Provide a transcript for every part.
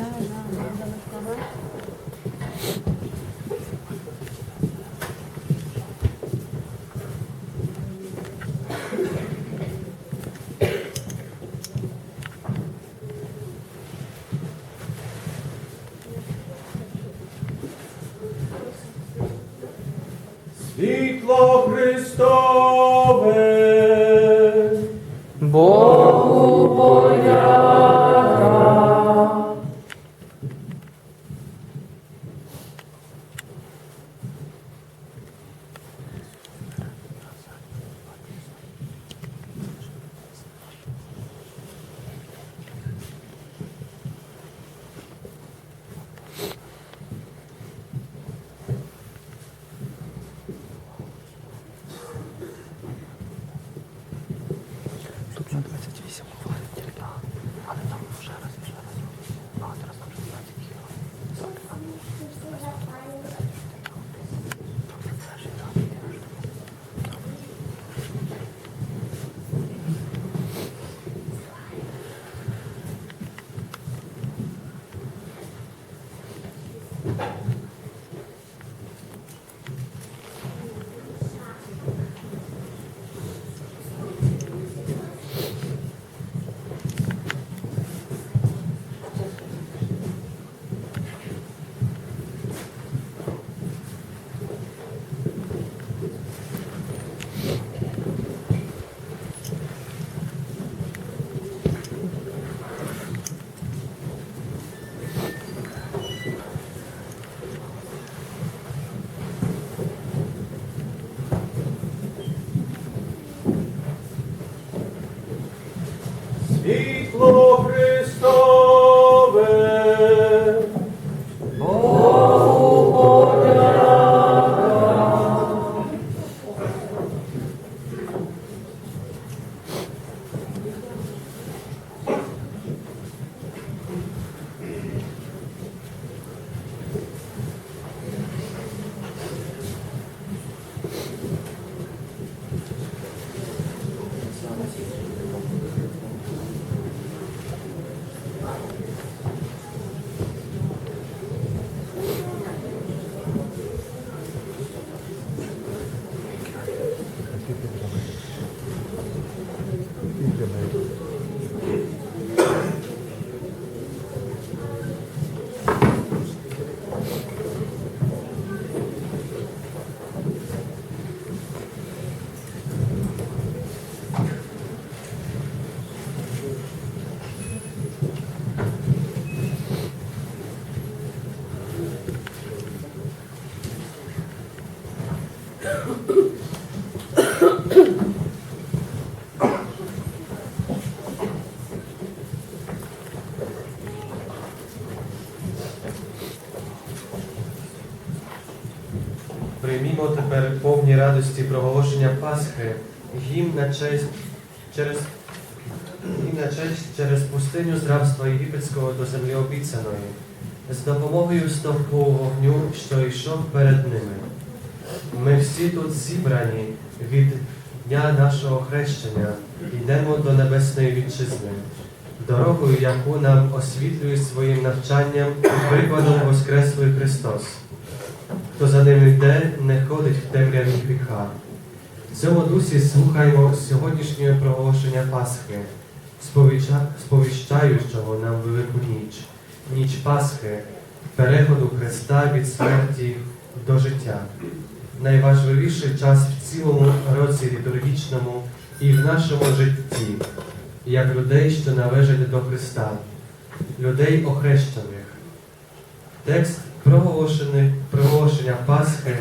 Світло Приймімо тепер повні радості проголошення Пасхи, гімн на честь через гімн на честь через пустиню з рабства єгипетського до землі обіцяної, з допомогою стовпу вогню, що йшов перед ними. Ми всі тут зібрані від дня нашого хрещення, йдемо до небесної вітчизни, дорогою, яку нам освітлює своїм навчанням прикладом Воскреслий Христос. Хто за ним йде, не ходить в темряві гріха. В цьому дусі слухаймо сьогоднішнього проголошення Пасхи, сповіщаючого нам велику ніч, ніч Пасхи, переходу Христа від смерті до життя. Найважливіший час в цілому році літургічному і в нашому житті, як людей, що належать до Христа, людей охрещених. Текст проголошення Пасхи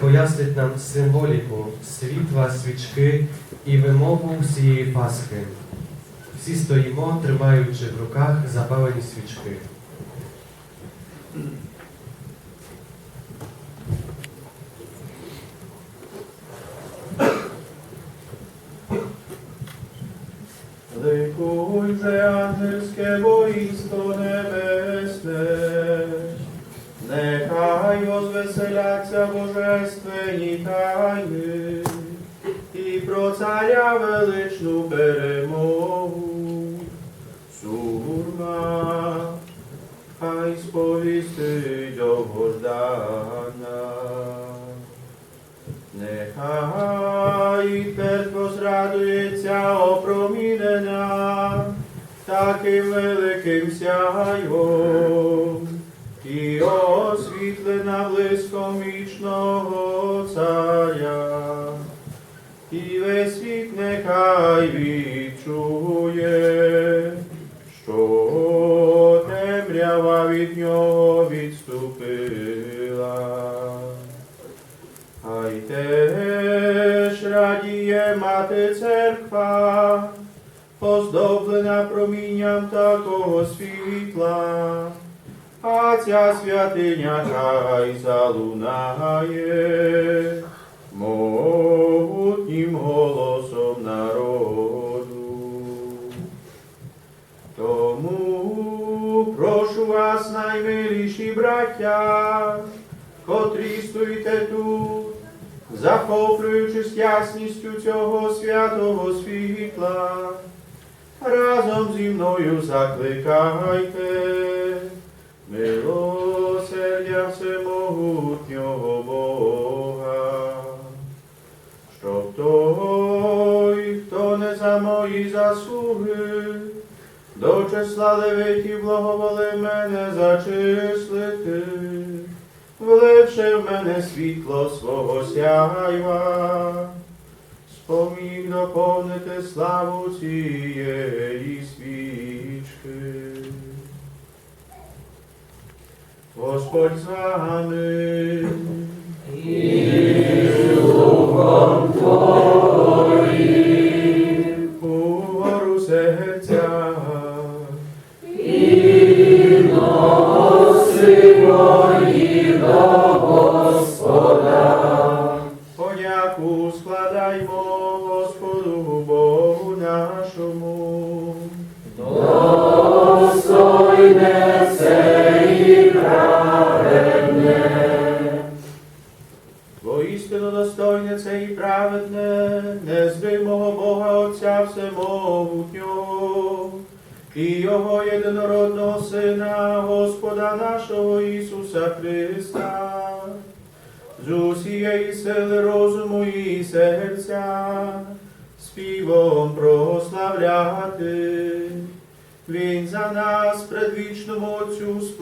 пояснить нам символіку світла, свічки і вимову всієї Пасхи. Всі стоїмо, тримаючи в руках запалені свічки. Ликуй же ангельське воїнство небесне, возвеселяться божественні тайни, і про царя величну перемогу. Сурма, хай сповістить довгождана. Нехай церква зрадується опромінена таким великим сяйвом народу. Тому прошу вас, наймиліші браття, котрі стоїте тут, захоплюючись ясністю цього святого світла, разом зі мною закликайте милосердя всемогутнього мої заслуги, до числа левитів благоволи мене зачислити, вливши в мене світло свого сяйва, споміг доповнити славу цієї свічки. Господь з вами. Угору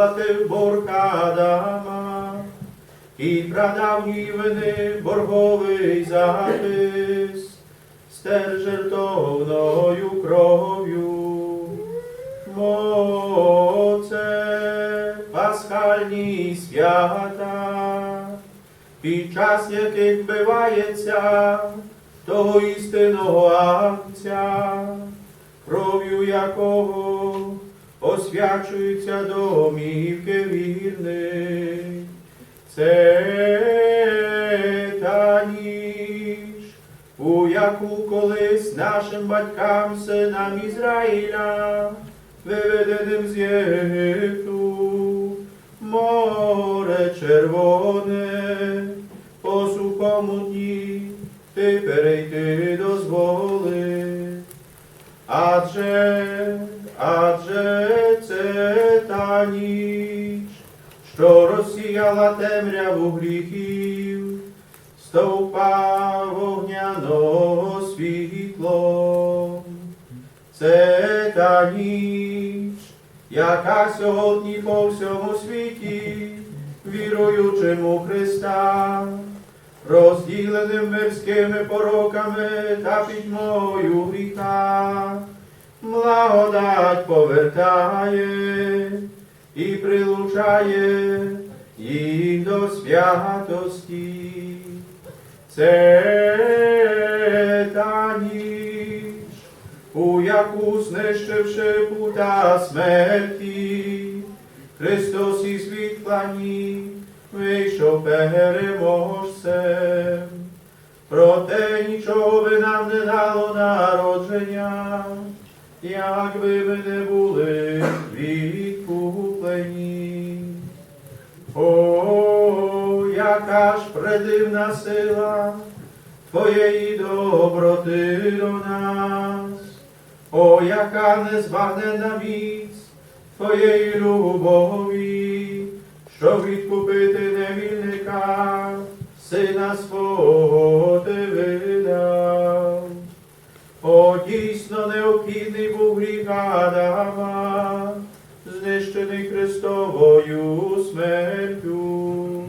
Отцю сплатив борг Адама і прадавній вини борговий запис, стер жертовною кров'ю. Моце пасхальні свята, під час яких вбивається того істинного агнця, кров'ю якого освячуються домівки вірних. Це та ніч, у яку колись нашим батькам, синам Ізраїля, виведеним з Єгипту, море червоне, по сухому дні ти перейти дозволив. Адже, адже ніч, що розсіяла темряву гріхів, стовпа вогняного світлом. Це та ніч, яка сьогодні по всьому світі, віруючим у Христа, розділеним мирськими пороками та пітьмою гріха, благодать повертає і прилучає їх до святості. Це та ніч, у яку знищивши пута смерті, Христос із світла ніг вийшов переможцем. Проте нічого би нам не дало народження, якби ми не були відкуплені. О, яка ж предивна сила Твоєї доброти до нас, о, яка незбагненна міць Твоєї любові, щоб відкупити невільника, сина свого ти видав. О, дійсно необхідний був гріх Адама, Христовою смертю.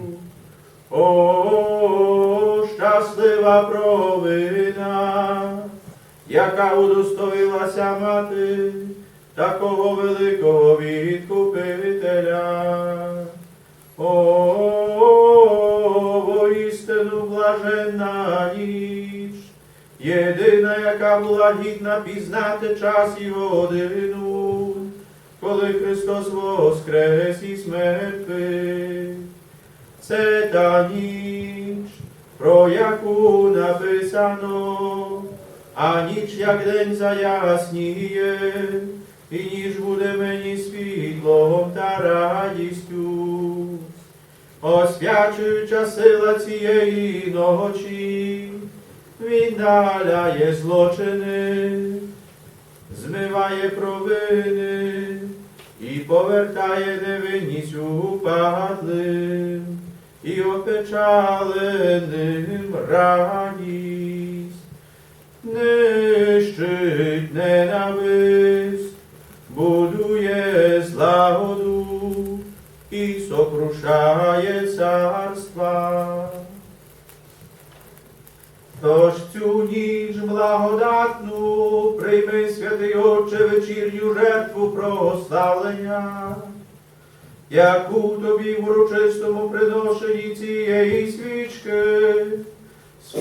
О, щаслива провина, яка удостоїлася мати такого великого відкупителя. О, воістину блаженна ніч, єдина, яка була гідна пізнати час і годину, коли Христос воскрес із мертвих. Це та ніч, про яку написано, а ніч як день заясніє, і ніч буде мені світлом та радістю. Освячуюча сила цієї ночі, віддаляє злочини, змиває провини і повертає невинність упадлим і опечаленим радість, нищить ненависть, будує злагоду і сокрушає царства. Тож цю ніч благодатну прийми, святий Отче, вечірню жертву прославлення, яку тобі в урочистому приношенні цієї свічки,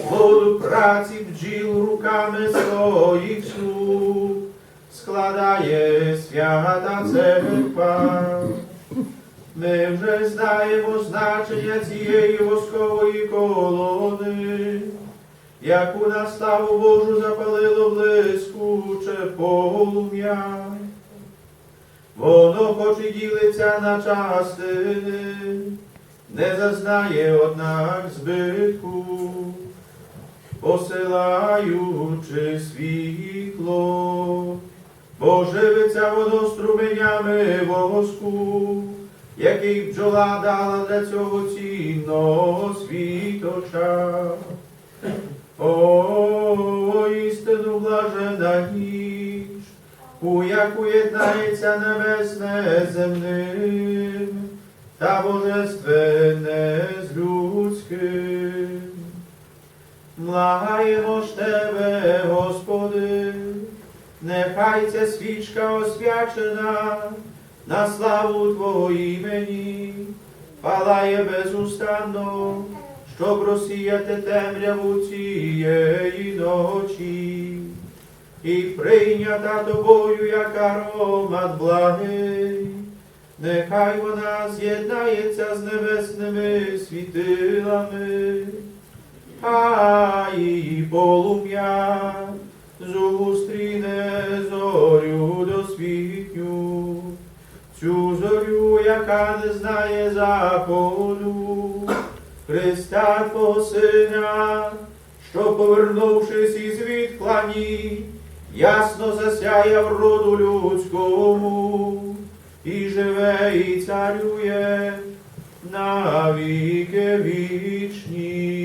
плоду праці бджіл руками своїх слуг, складає свята церква. Ми вже знаємо значення цієї воскової колони, яку на славу Божу запалило блискуче полум'я. Воно хоч і ділиться на частини, не зазнає, однак, збитку, посилаючи світло, бо живиться воно струменями воску, який бджола дала для цього цінного світоча. О, істину блажена ніч, у яку єднається небесне земним, та божественне з людським. Благаємо ж тебе, Господи, нехай ця свічка освячена на славу Твого імені, палає безустанно, щоб розсіяти темряву цієї ночі, і прийнята тобою, як аромат благий, нехай вона з'єднається з небесними світилами, а її полум'я зустріне зорю досвітню, цю зорю, яка не знає заходу, Христа Твого Сина, що, повернувшись із відклані, ясно засяяв роду людському, і живе, і царює на віки вічні.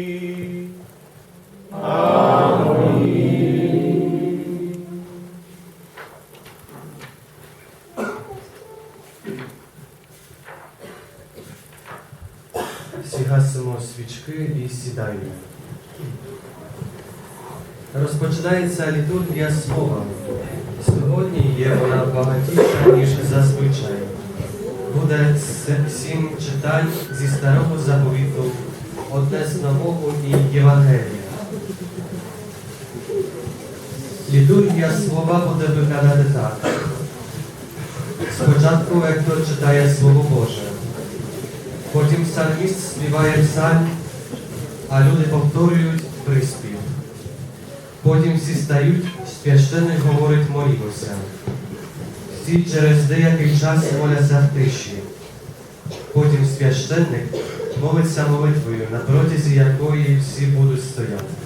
Сідаємо. Розпочинається літургія слова. Сьогодні є вона багатіша, ніж зазвичай. Буде сім читань зі старого заповіту, одне з нового і Євангелія. Літургія слова буде виглядати так. Спочатку лектор читає Слово Боже. Потім псалміст співає псалм, а люди повторюють приспів. Потім всі стають, священник говорить молімося. Всі через деякий час моляться в тиші. Потім священник молиться молитвою, на протязі якої всі будуть стояти.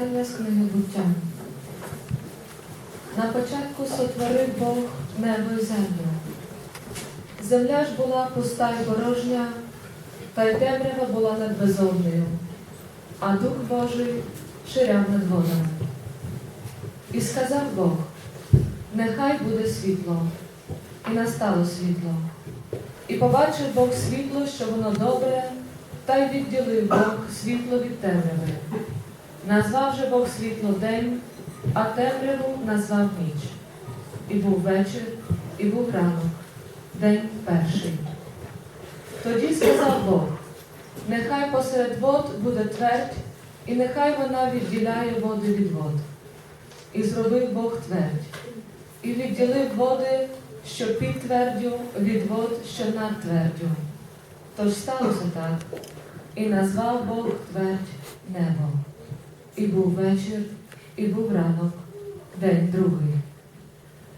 Читання з книги буття. На початку сотворив Бог небо і землю. Земля ж була пуста і порожня, та й темрява була над безоднею, а Дух Божий ширяв над водами. І сказав Бог, нехай буде світло, і настало світло. І побачив Бог світло, що воно добре, та й відділив Бог світло від темряви. Назвав же Бог світло день, а темряву назвав ніч. І був вечір, і був ранок, день перший. Тоді сказав Бог, нехай посеред вод буде твердь, і нехай вона відділяє води від вод. І зробив Бог твердь, і відділив води, що під твердю, від вод, що над твердю. Тож сталося так, і назвав Бог твердь небо. І був вечір, і був ранок, день другий.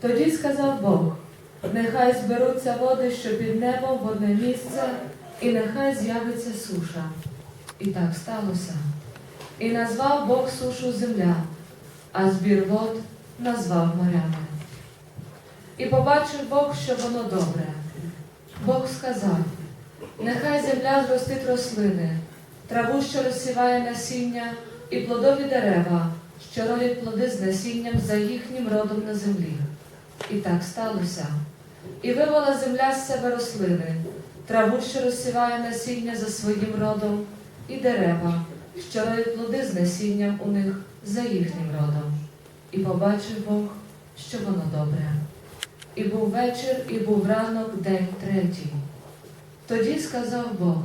Тоді сказав Бог, нехай зберуться води, що під небом в одне місце, і нехай з'явиться суша. І так сталося. І назвав Бог сушу земля, а збір вод назвав морями. І побачив Бог, що воно добре. Бог сказав, нехай земля зростить рослини, траву, що розсіває насіння, і плодові дерева, що родять плоди з насінням за їхнім родом на землі. І так сталося. І вивела земля з себе рослини, траву, що розсіває насіння за своїм родом, і дерева, що родять плоди з насінням у них за їхнім родом. І побачив Бог, що воно добре. І був вечір, і був ранок, день третій. Тоді сказав Бог,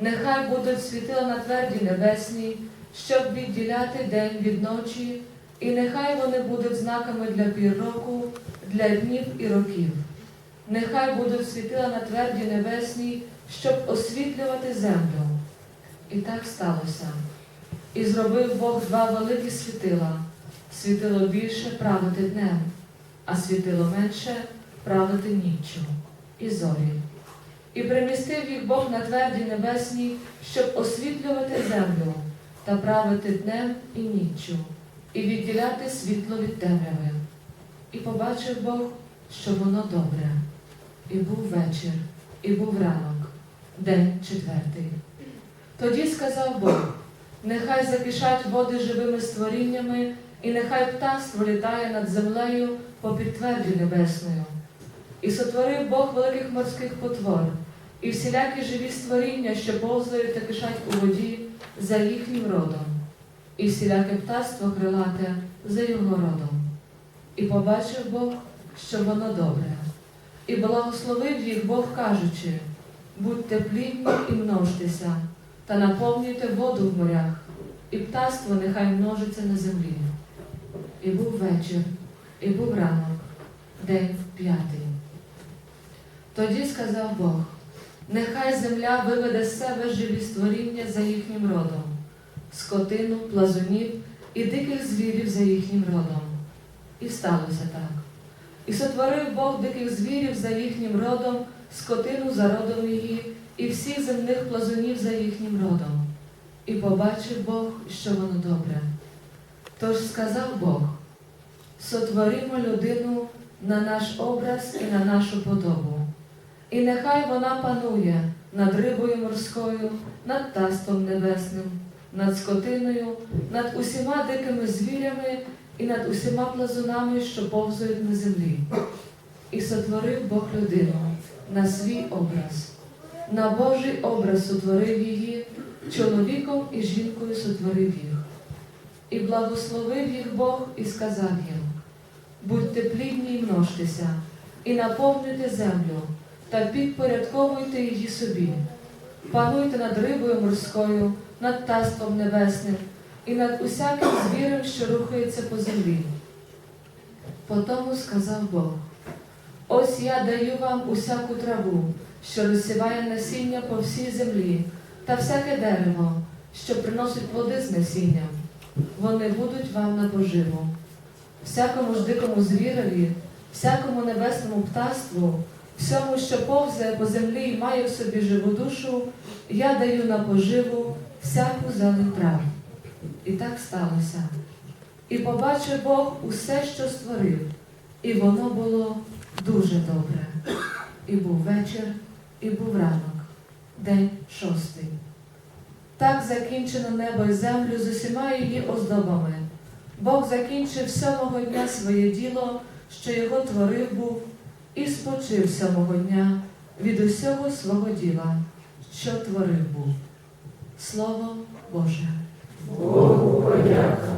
нехай будуть світила на тверді небесній, щоб відділяти день від ночі, і нехай вони будуть знаками для пір року, для днів і років. Нехай будуть світила на тверді небесній, щоб освітлювати землю. І так сталося. І зробив Бог два великі світила, світило більше правити днем, а світило менше правити ніччю і зорі. І примістив їх Бог на тверді небесній, щоб освітлювати землю та правити днем і ніччю, і відділяти світло від темряви. І побачив Бог, що воно добре. І був вечір, і був ранок, день четвертий. Тоді сказав Бог, нехай закишать води живими створіннями, і нехай птаство літає над землею по підтверді небесною. І сотворив Бог великих морських потвор, і всілякі живі створіння, що повзають та кишать у воді за їхнім родом, і всіляке птаство крилате за його родом. І побачив Бог, що воно добре, і благословив їх Бог, кажучи, будьте плідні і множтеся, та наповнюйте воду в морях, і птаство нехай множиться на землі. І був вечір, і був ранок, день п'ятий. Тоді сказав Бог, нехай земля виведе з себе живі створіння за їхнім родом, скотину, плазунів і диких звірів за їхнім родом. І сталося так. І сотворив Бог диких звірів за їхнім родом, скотину за родом її, і всіх земних плазунів за їхнім родом. І побачив Бог, що воно добре. Тож сказав Бог, сотворимо людину на наш образ і на нашу подобу. І нехай вона панує над рибою морською, над тастом небесним, над скотиною, над усіма дикими звірями і над усіма плазунами, що повзають на землі. І сотворив Бог людину на свій образ. На Божий образ сотворив її, чоловіком і жінкою сотворив їх. І благословив їх Бог і сказав їм: будьте плідні й множтеся, і наповнюйте землю, та підпорядковуйте її собі. Пануйте над рибою морською, над таством небесним і над усяким звірем, що рухається по землі. Потому сказав Бог: Ось я даю вам усяку траву, що розсіває насіння по всій землі, та всяке дерево, що приносить плоди з насінням. Вони будуть вам на поживу. Всякому ж дикому звірові, всякому небесному птаству, всьому, що повзає по землі і має в собі живу душу, я даю на поживу всяку зелень. І так сталося. І побачив Бог усе, що створив, і воно було дуже добре. І був вечір, і був ранок, день шостий. Так закінчено небо і землю з усіма її оздобами. Бог закінчив сьомого дня своє діло, що його творив був, і спочив сьомого дня від усього свого діла, що творив був. Слово Боже. Богу подяка.